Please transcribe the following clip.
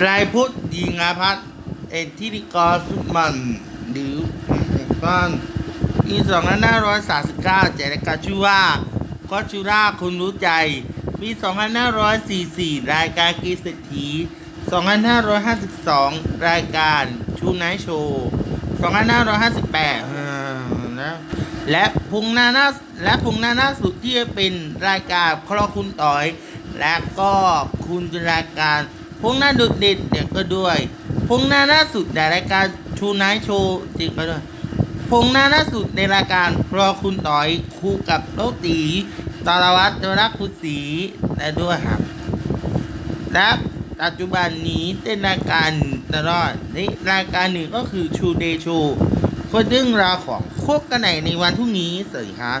ปลายพุทธยิงาพัฒน์เอ็นทิริกรสุมันหรือเอกบ้านปีสองพันห้าร้อยสามสิบเก้าเจรกาชื่อว่าก็ชูราคุณรู้ใจ ปีสองพันห้าร้อยสี่สี่รายการกีเศรษฐีสองพันห้าร้อยห้าสิบสองรายการชูไนท์โชว์สองพันห้าร้อยห้าสิบแปดนะและพุงหนาหน้าและพุงหน้าหน้าสุดที่จะเป็นรายการครอคุณต่อย และก็คุณจินตนาการ พงหน้าดุดเด็ดเนี่ยก็ด้วยพงหน้าหน้าสุดในรายการชูไนท์โชว์จริงก็ด้วยพงหน้าหน้าสุดในรายการพรอคุณต่อยคู่กับโลกตีตารวัตรรักคุณศรีและด้วยครับและปัจจุบันนี้เป็นรายการตลอดในรายการหนึ่งก็คือชูเดย์โชว์คนเรื่องราวของโคกกันไหนในวันพรุ่งนี้สวัสดีครับ